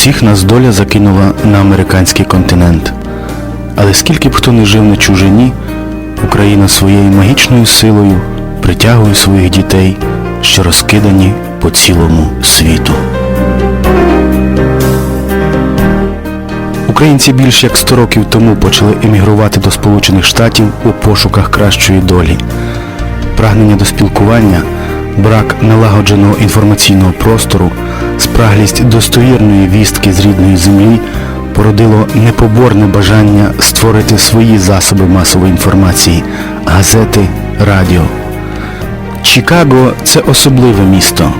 Всіх нас доля закинула на американський континент. Але скільки б хто не жив на чужині, Україна своєю магічною силою притягує своїх дітей, що розкидані по цілому світу. Українці більш як 100 років тому почали емігрувати до Сполучених Штатів у пошуках кращої долі. Прагнення до спілкування, брак налагодженого інформаційного простору, спраглість достовірної вістки з рідної землі породило непоборне бажання створити свої засоби масової інформації газети, радіо. Чикаго це особливе місто,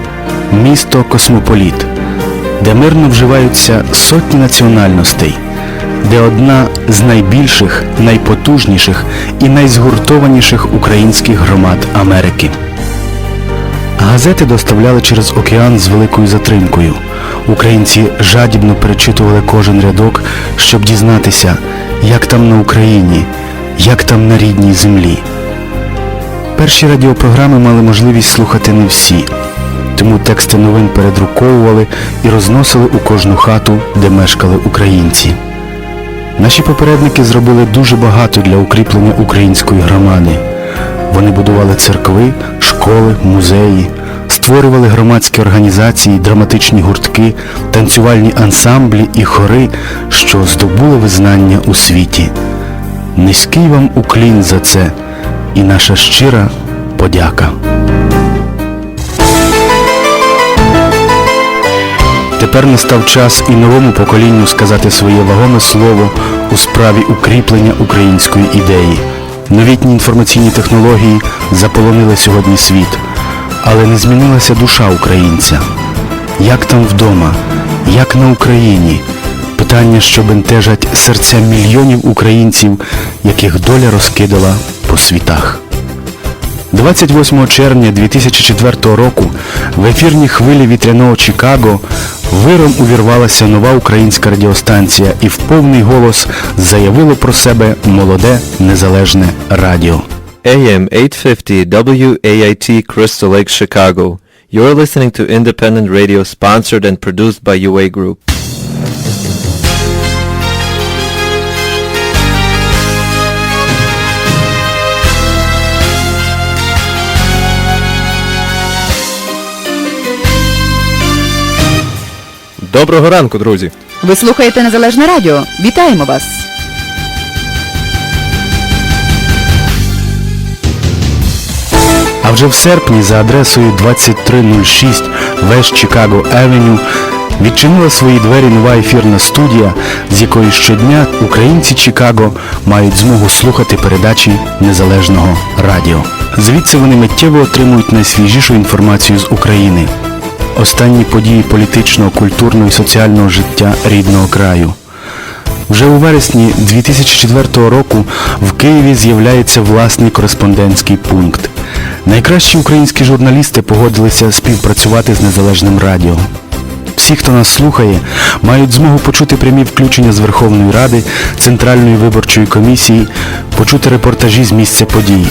місто космополіт, де мирно вживаються сотні національностей, де одна з найбільших, найпотужніших і найзгуртованіших українських громад Америки. Газети доставляли через океан з великою затримкою. Українці жадібно перечитували кожен рядок, щоб дізнатися, як там на Україні, як там на рідній землі. Перші радіопрограми мали можливість слухати не всі, тому тексти новин передруковували і розносили у кожну хату, де мешкали українці. Наші попередники зробили дуже багато для укріплення української громади. Вони будували церкви, школи, музеї, створювали громадські організації, драматичні гуртки, танцювальні ансамблі і хори, що здобули визнання у світі. Низький вам уклін за це і наша щира подяка. Тепер настав час і новому поколінню сказати своє вагоме слово у справі укріплення української ідеї. Новітні інформаційні технології заполонили сьогодні світ, але не змінилася душа українця. Як там вдома, як на Україні? Питання, що бентежать серця мільйонів українців, яких доля розкидала по світах. 28 червня 2004 року в ефірній хвилі вітряного Чикаго виром увірвалася нова українська радіостанція і в повний голос заявило про себе молоде незалежне радіо. AM 850 WAIT Crystal Lake, Chicago. You're listening to independent radio sponsored and produced by UA Group. Доброго ранку, друзі! Ви слухаєте Незалежне Радіо. Вітаємо вас! А вже в серпні за адресою 2306 West Chicago Avenue відчинила свої двері нова ефірна студія, з якої щодня українці Чикаго мають змогу слухати передачі незалежного радіо. Звідси вони миттєво отримують найсвіжішу інформацію з України. Останні події політичного, культурного і соціального життя рідного краю. Вже у вересні 2004 року в Києві з'являється власний кореспондентський пункт. Найкращі українські журналісти погодилися співпрацювати з незалежним радіо. Всі, хто нас слухає, мають змогу почути прямі включення з Верховної Ради, Центральної виборчої комісії, почути репортажі з місця подій.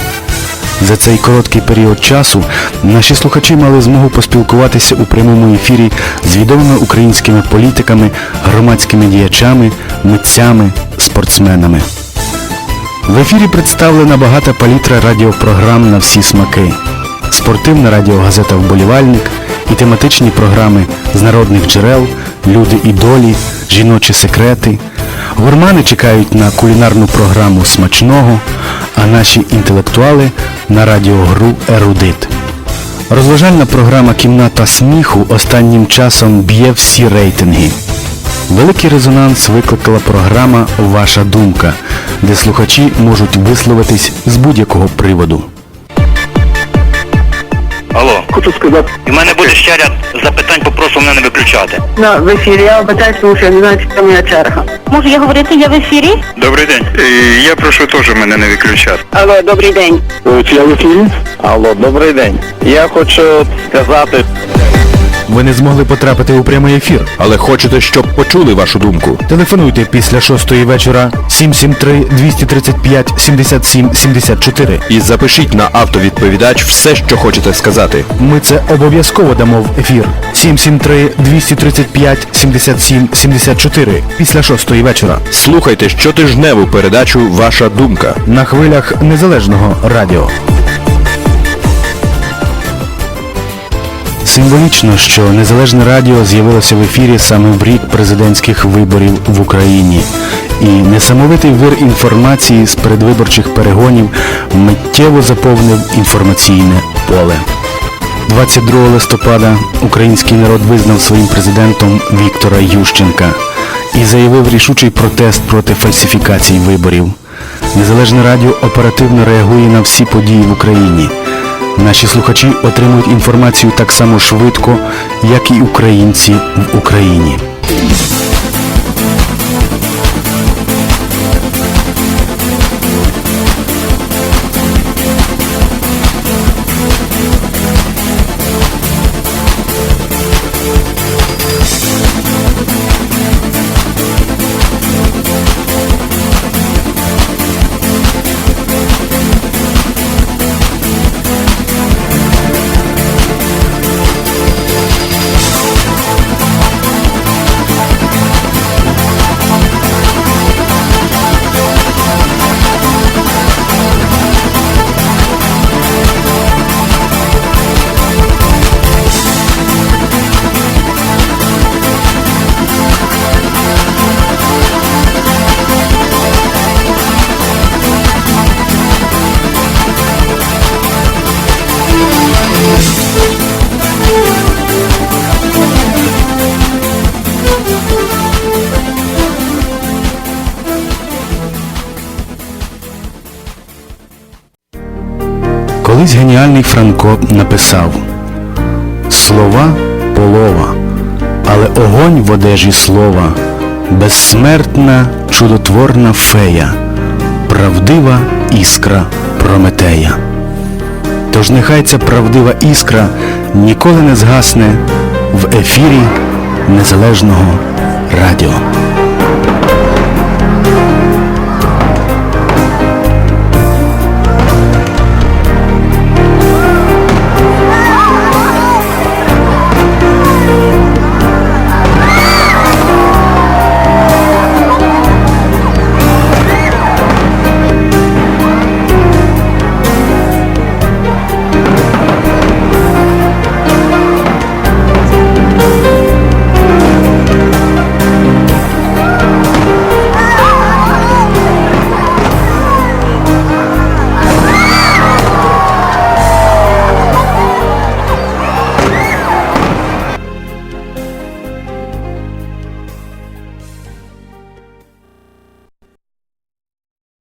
За цей короткий період часу наші слухачі мали змогу поспілкуватися у прямому ефірі з відомими українськими політиками, громадськими діячами, митцями, спортсменами. В ефірі представлена багата палітра радіопрограм на всі смаки. Спортивна радіогазета «Вболівальник» і тематичні програми з народних джерел, люди і долі, жіночі секрети. Гурмани чекають на кулінарну програму смачного, а наші інтелектуали на радіогру Ерудит. Розважальна програма Кімната сміху останнім часом б'є всі рейтинги. Великий резонанс викликала програма Ваша думка, де слухачі можуть висловитись з будь-якого приводу. Алло, Хочу сказати, і мене буде ще ряд запитань, попрошу мене не виключати. Да, в ефірі я обіцяю, тому що я не знаю, чи це моя черга. Можу я говорити, я в ефірі? Добрий день. Я прошу теж мене не виключати. Алло, добрий день. Чи я в ефірі? Алло, добрий день. Я хочу сказати, Ви не змогли потрапити у прямий ефір. Але хочете, щоб почули вашу думку? Телефонуйте після 6 вечора 773 235 77 74. І запишіть на автовідповідач все, що хочете сказати. Ми це обов'язково дамо в ефір. 773 235 77 74 після 6 вечора. Слухайте щотижневу передачу Ваша думка. На хвилях незалежного радіо. Символічно, що незалежне радіо з'явилося в ефірі саме в рік президентських виборів в Україні. І несамовитий вир інформації з передвиборчих перегонів миттєво заповнив інформаційне поле. 22 листопада український народ визнав своїм президентом Віктора Ющенка і заявив рішучий протест проти фальсифікацій виборів. Незалежне радіо оперативно реагує на всі події в Україні. Наші слухачі отримують інформацію так само швидко, як і українці в Україні. Колись геніальний Франко написав Слова полова, але огонь в одежі слова, безсмертна, чудотворна фея, правдива іскра Прометея. Тож нехай ця правдива іскра ніколи не згасне в ефірі Незалежного радіо.